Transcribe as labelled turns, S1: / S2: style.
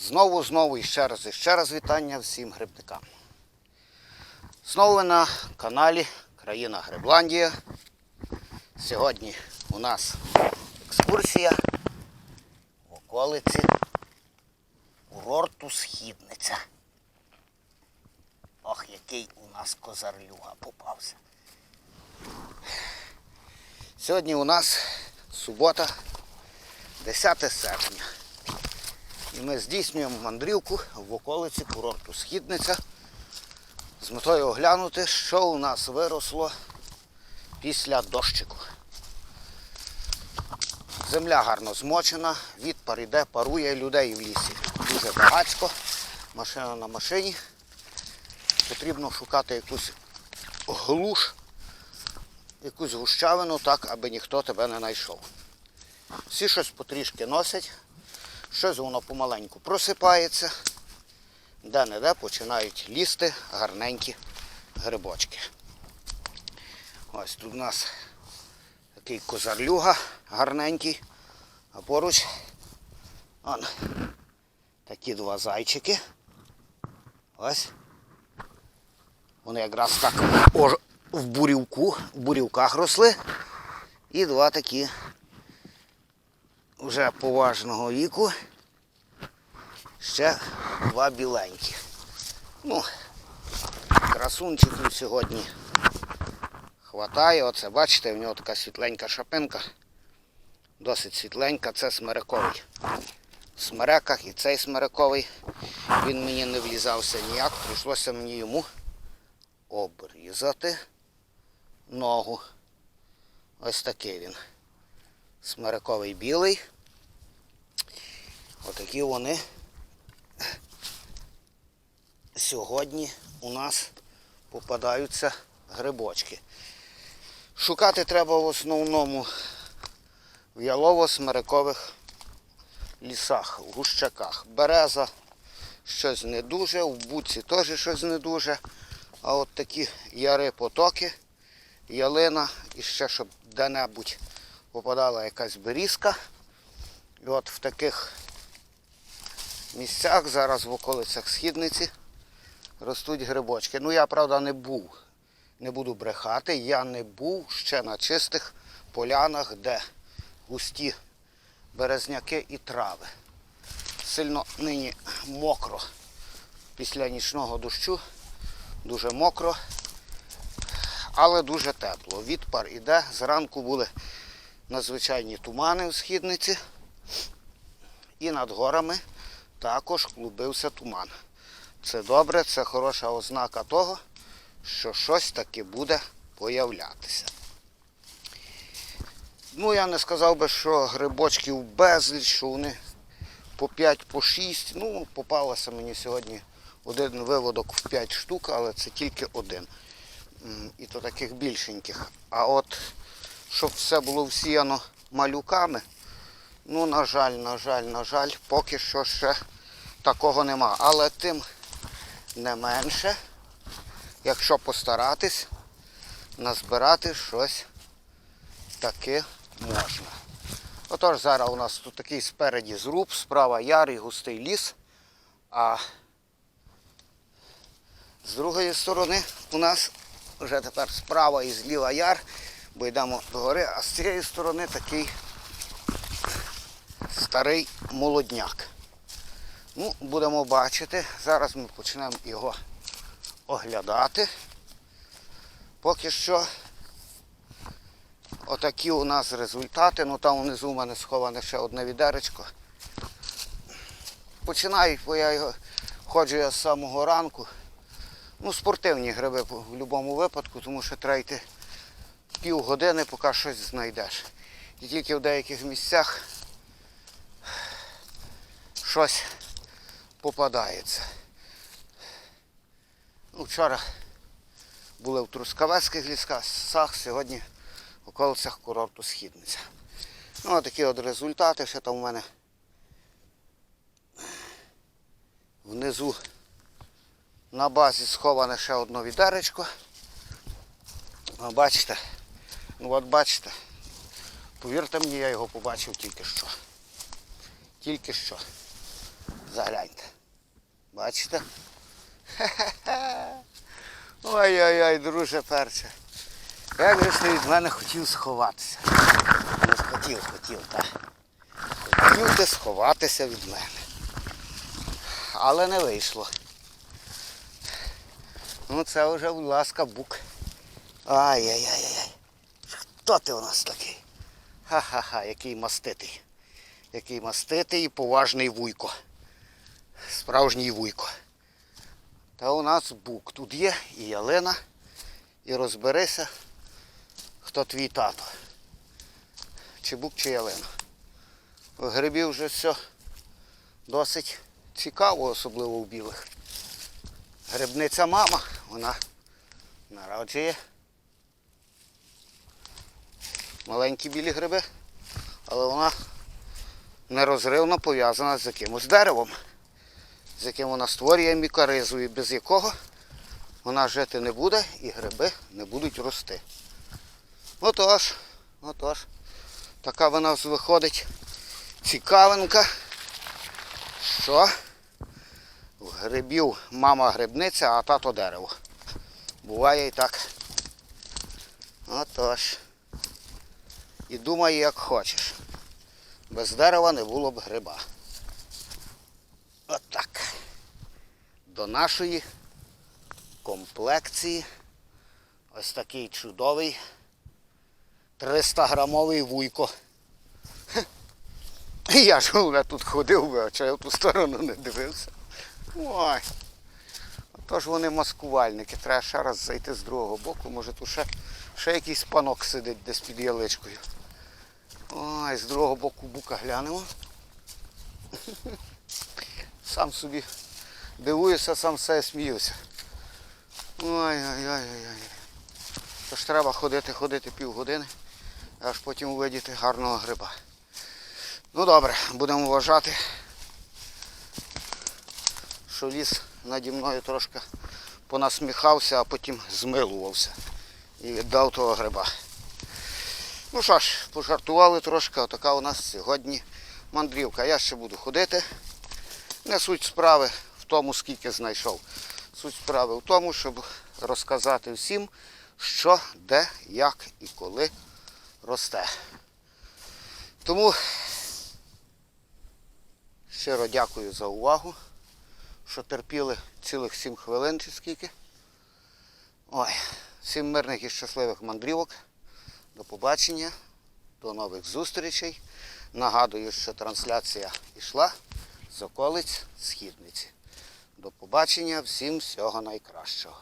S1: Знову, знову і ще раз, і ще раз вітання всім грибникам. Знову ви на каналі Країна Грибландія. Сьогодні у нас екскурсія в околиці курорту Східниця. Ох, який у нас козарлюга попався. Сьогодні у нас субота, 10 серпня. Ми здійснюємо мандрівку в околиці курорту Східниця з метою оглянути, що у нас виросло після дощику. Земля гарно змочена, відпар іде, парує людей в лісі. Дуже багатько. Машина на машині. Потрібно шукати якусь глуш, якусь гущавину так, аби ніхто тебе не знайшов. Всі щось потрішки носять, щось воно помаленьку просипається, де-не-де починають лізти гарненькі грибочки. Ось тут у нас такий козарлюга гарненький, а поруч он, такі два зайчики. Ось. Вони якраз так в бурівку, в бурівках росли. І два такі вже поважного віку. Ще два біленькі. Ну, красунчиків сьогодні хватає. Оце, бачите, в нього така світленька шапинка. Досить світленька, це смерековий. В смереках і цей смерековий. Він мені не влізався ніяк, прийшлося мені йому обрізати ногу. Ось такий він. Смерековий білий. Отакі вони сьогодні у нас попадаються грибочки. Шукати треба в основному в ялово-смерекових лісах, в гущаках. Береза щось не дуже, в буці теж щось не дуже. А от такі яри потоки, ялина і ще щоб де-небудь попадала якась берізка. І от в таких місцях зараз в околицях східниці ростуть грибочки. Ну я, правда, не був, не буду брехати, я не був ще на чистих полянах, де густі березняки і трави. Сильно нині мокро після нічного дощу, дуже мокро, але дуже тепло. Відпар іде. Зранку були надзвичайні тумани в східниці. І над горами також клубився туман. Це добре, це хороша ознака того, що щось таки буде появлятися. Ну, я не сказав би, що грибочків безліч, що вони по 5, по 6. Ну, попалося мені сьогодні один виводок в 5 штук, але це тільки один. І то таких більшеньких. А от щоб все було всіяно малюками, ну, на жаль, на жаль, на жаль, поки що ще такого нема. Але тим не менше, якщо постаратись, назбирати щось таки можна. Отож, зараз у нас тут такий спереді зруб, справа яр і густий ліс, а з другої сторони у нас вже тепер справа і зліва яр, бо йдемо до гори, а з цієї сторони такий старий молодняк. Ну, будемо бачити. Зараз ми почнемо його оглядати. Поки що отакі у нас результати. Ну там внизу у мене сховане ще одне відеречко. Починають, бо я його ходжу я з самого ранку. Ну, спортивні гриби в будь-якому випадку, тому що треба йти півгодини, поки щось знайдеш. І тільки в деяких місцях щось попадається. Ну, вчора були в Трускавецьких лісах, сьогодні в околицях курорту Східниця. Ну, а такі от результати, ще там у мене внизу на базі сховане ще одне відеречко. А бачите, ну от бачите, повірте мені, я його побачив тільки що. Тільки що. Загляньте. Бачите? Ой-ой-ой, друже перче. Як же ти від мене хотів сховатися? Ну, хотів, хотів, так. Хотів ти сховатися від мене. Але не вийшло. Ну це вже, будь ласка, бук. Ай-яй-яй-яй. Хто ти у нас такий? Ха-ха-ха, який маститий. Який маститий і поважний вуйко. Справжній вуйко. Та у нас бук. Тут є і ялина, і розберися, хто твій тато. Чи бук, чи ялина. У грибів вже все досить цікаво, особливо у білих. Грибниця мама, вона народжує маленькі білі гриби, але вона нерозривно пов'язана з якимось деревом, з яким вона створює мікоризу, і без якого вона жити не буде і гриби не будуть рости. Отож, отож, така в нас виходить цікавинка, що в грибів мама грибниця, а тато дерево. Буває і так. Отож. І думай, як хочеш. Без дерева не було б гриба. Отак. До нашої комплекції ось такий чудовий 300-грамовий вуйко. Я ж головне тут ходив, а я в ту сторону не дивився. Ой. Отож вони маскувальники. Треба ще раз зайти з другого боку. Може тут ще, ще якийсь панок сидить десь під яличкою. Ой, з другого боку бука глянемо. Сам собі дивуюся, сам все сміюся. Ой-ой-ой-ой. Тож треба ходити, ходити півгодини, аж потім увидіти гарного гриба. Ну добре, будемо вважати, що ліс наді мною трошки понасміхався, а потім змилувався і віддав того гриба. Ну що ж, пожартували трошки, отака у нас сьогодні мандрівка. Я ще буду ходити. Не суть справи тому, скільки знайшов. Суть справи в тому, щоб розказати всім, що, де, як і коли росте. Тому щиро дякую за увагу, що терпіли цілих сім хвилин чи скільки. Ой, всім мирних і щасливих мандрівок. До побачення, до нових зустрічей. Нагадую, що трансляція йшла з околиць Східниці. До побачення, всім всього найкращого.